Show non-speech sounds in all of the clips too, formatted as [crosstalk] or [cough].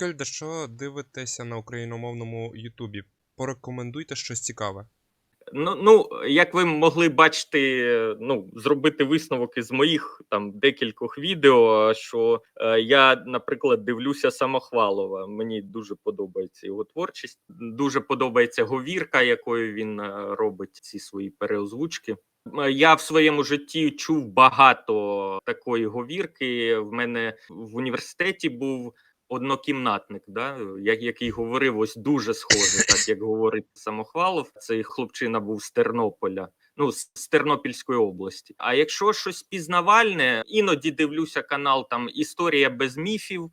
Скельде, що дивитеся на україномовному Ютубі? Порекомендуйте щось цікаве. Ну, ну, як ви могли бачити, ну, зробити висновок із моїх там декількох відео, що е, я, наприклад, дивлюся Самохвалова. Мені дуже подобається його творчість. Дуже подобається говірка, якою він е, робить ці свої переозвучки. Е, Я в своєму житті чув багато такої говірки. В мене в університеті був однокімнатник, да, як, який говорив ось дуже схоже, [laughs] так як говорить Самохвалов. Цей хлопчина був з Тернополя. Ну, з з Тернопільської області. А якщо щось пізнавальне, іноді дивлюся канал там Історія без міфів.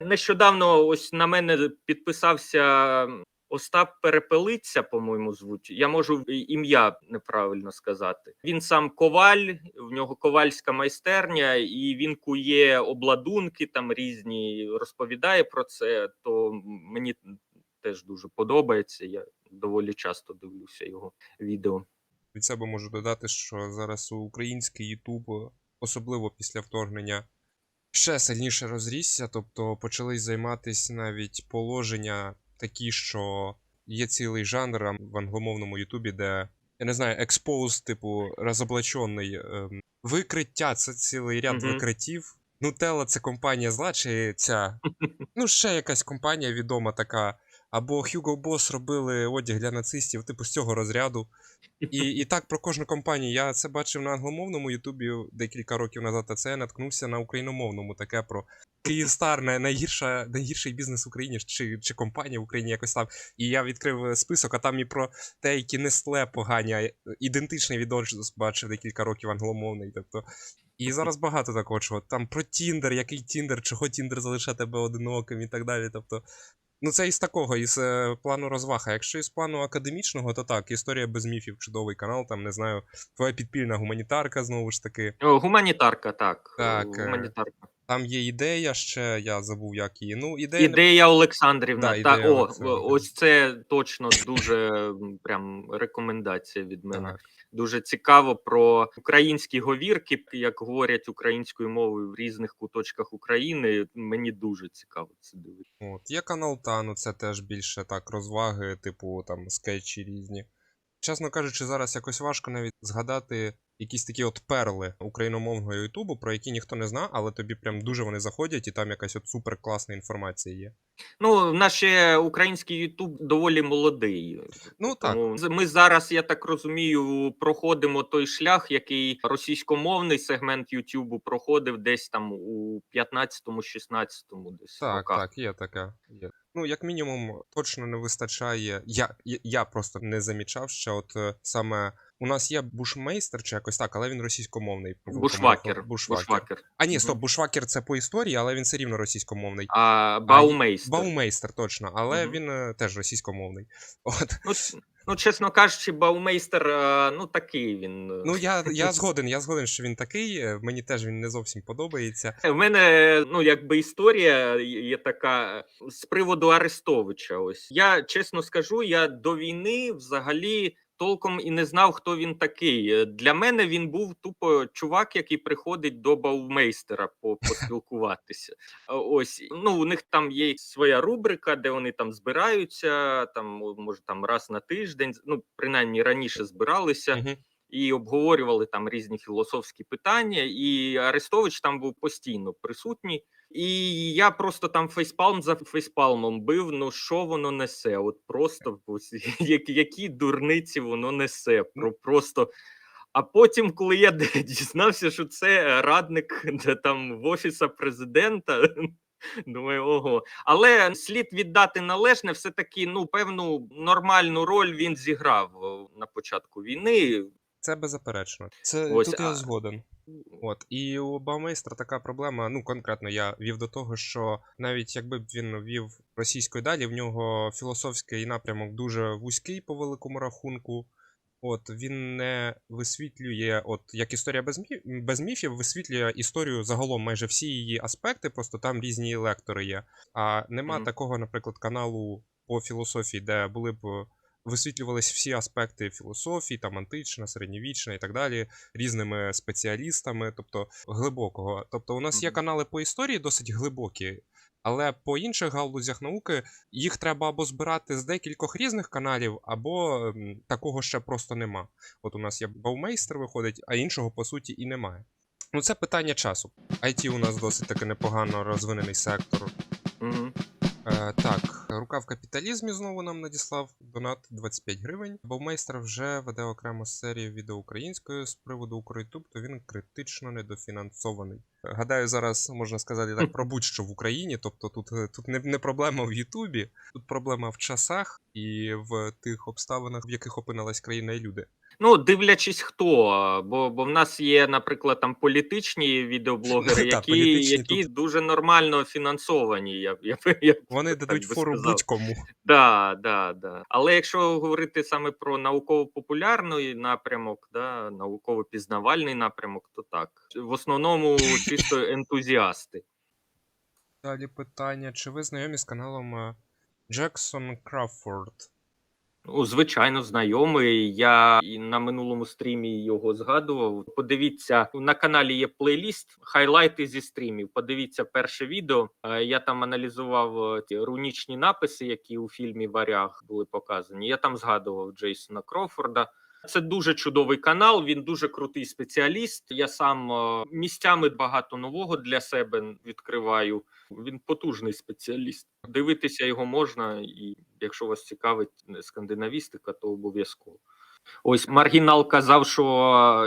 Нещодавно ось на мене підписався Остап Перепелиця, по-моєму, звуть. Я можу ім'я неправильно сказати. Він сам коваль, в нього ковальська майстерня, і він кує обладунки там різні, розповідає про це. То мені теж дуже подобається. Я доволі часто дивлюся його відео. Від себе можу додати, що зараз український Ютуб, особливо після вторгнення, ще сильніше розрісся, тобто почали займатися навіть положення такі, що є цілий жанр в англомовному Ютубі, де, я не знаю, експоз, типу, розоблачений ем, викриття, це цілий ряд Мгм. викриттів. Нутелла це компанія зла, чи ця. [laughs] Ну, ще якась компанія відома така. Або Hugo Boss робили одяг для нацистів, типу з цього розряду. І, і так про кожну компанію. Я це бачив на англомовному Ютубі декілька років назад, а це я наткнувся на україномовному, таке про Київстар, най- найгірша, найгірший бізнес в Україні чи, чи компанія в Україні якось там. І я відкрив е, список, а там і про те, які Нестле погані, а ідентичний відос бачив декілька років англомовний. Тобто. І зараз багато такого чого. Там про Тіндер, який Тіндер, чого Тіндер залишає тебе одиноким і так далі. Тобто, Ну, це із такого, із е, плану розваг. А якщо із плану академічного, то так, історія без міфів, чудовий канал, там не знаю, твоя підпільна гуманітарка знову ж таки. О, гуманітарка, так. Так, е, гуманітарка. Там є ідея ще, я забув, як її. Ну, ідея. Ідея Олександрівна. Да, та, ідея о, Олександрівна. ось це точно дуже прям рекомендація від мене. Так. Дуже цікаво про українські говірки, як говорять українською мовою в різних куточках України. Мені дуже цікаво це дивитися. От, є канал Тану, це теж більше так розваги, типу там скетчі різні. Чесно кажучи, зараз якось важко навіть згадати якісь такі от перли україномовного Ютубу, про які ніхто не знає, але тобі прям дуже вони заходять, і там якась от супер класна інформація є. Ну, наш український Ютуб доволі молодий. Ну так. Тому ми зараз, я так розумію, проходимо той шлях, який російськомовний сегмент Ютубу проходив десь там у 15-16 десь Так, роках. так, є таке. Є. Ну, як мінімум, точно не вистачає. Я, я, просто не замічав, що от е, саме у нас є бушмейстер чи якось так, але він російськомовний. Бушвакер. Бушвакер. Бушвакер. А ні, стоп, бушвакер це по історії, але він все рівно російськомовний. А Баумейстер. Баумейстер, точно, але угу. він е, теж російськомовний. От. Ну, ну, чесно кажучи, Баумейстер, е, ну такий він. е. Ну, я, я [laughs] згоден, я згоден, що він такий. е, Мені теж він не зовсім подобається. В мене ну якби історія є така з приводу Арестовича. Ось я чесно скажу, я до війни взагалі толком і не знав, хто він такий. Е, Для мене він був тупо чувак, який приходить до баумейстера по- [laughs] поспілкуватися. Е, Ось ну у них там є своя рубрика, де вони там збираються, там може там раз на тиждень. Ну принаймні раніше збиралися і обговорювали там різні філософські питання. І Арестович там був постійно присутній. І я просто там фейспалм за фейспалмом бив. Ну що воно несе? От просто [laughs] які, дурниці воно несе. Про просто. А потім, коли я [laughs] дізнався, що це радник де там в офіса президента. [laughs] Думаю, ого. Але слід віддати належне, все таки ну певну нормальну роль він зіграв на початку війни. Це беззаперечно. Це Ось, тут я згоден. От і у Баумейстра така проблема. Ну конкретно я вів до того, що навіть якби б він вів російською далі, в нього філософський напрямок дуже вузький по великому рахунку. От він не висвітлює, от як історія без міф, без міфів, висвітлює історію загалом майже всі її аспекти, просто там різні лектори є. А нема Мгм. такого, наприклад, каналу по філософії, де були б висвітлювались всі аспекти філософії, там антична, середньовічна і так далі, різними спеціалістами, тобто глибокого. Тобто, у нас є канали по історії досить глибокі. Але по інших галузях науки їх треба або збирати з декількох різних каналів, або такого ще просто нема. От у нас є Баумейстер виходить, а іншого по суті і немає. Ну, це питання часу. IT у нас досить таки непогано розвинений сектор. Е, так, рука в капіталізмі знову нам надіслав донат 25 гривень. Баумейстер вже веде окрему серію відео українською з приводу Укрютуб, то він критично недофінансований. Гадаю, зараз можна сказати так про будь-що в Україні. Тобто тут, тут не, не проблема в Ютубі, тут проблема в часах і в тих обставинах, в яких опинилась країна і люди. Ну, дивлячись хто, бо, бо в нас є, наприклад, там політичні відеоблогери, [laughs] які, політичні які дуже нормально фінансовані. Я, я, я, Вони так дадуть фору будь-кому. Да, да, да. Але якщо говорити саме про науково-популярний напрямок, да, науково-пізнавальний напрямок, то так. В основному [laughs] чисто ентузіасти. Далі питання: чи ви знайомі з каналом Джексон Краффорд? Ну, звичайно, знайомий. Я і на минулому стрімі його згадував. Подивіться, на каналі є плейліст хайлайти зі стрімів. Подивіться перше відео. Е, Я там аналізував е, ті рунічні написи, які у фільмі Варяг були показані. Я там згадував Джейсона Крофорда. Це дуже чудовий канал. Він дуже крутий спеціаліст. Я сам е, місцями багато нового для себе відкриваю. Він потужний спеціаліст. Дивитися його можна, і якщо вас цікавить скандинавістика, то обов'язково. Ось Маргінал казав, що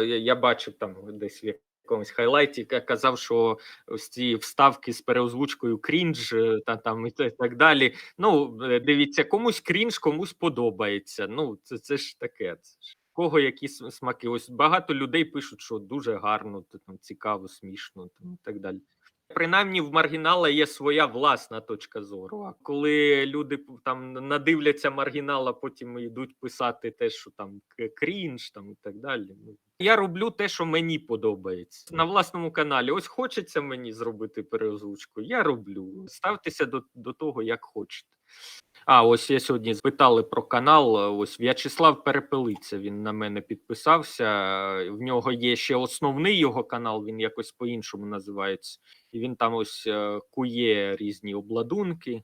е, я- бачив там десь в якомусь хайлайті, казав, що ось ці вставки з переозвучкою крінж е, та там і так далі. Ну, е, дивіться, комусь крінж, комусь подобається. Ну, це, це ж таке. Це ж. Кого які смаки? Ось багато людей пишуть, що дуже гарно, там цікаво, смішно там, і так далі. Принаймні в маргінала є своя власна точка зору. А коли люди там надивляться маргінала, потім йдуть писати те, що там крінж, там і так далі. Ну, я роблю те, що мені подобається на власному каналі. Ось хочеться мені зробити переозвучку. Я роблю. Ставтеся до, до того, як хочете. А, ось я сьогодні спитали про канал. Ось В'ячеслав Перепелиця. Він на мене підписався. В нього є ще основний його канал, він якось по-іншому називається. І він там ось е, кує різні обладунки,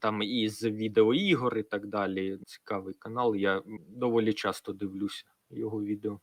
там із відеоігор і так далі. Цікавий канал. Я доволі часто дивлюся його відео.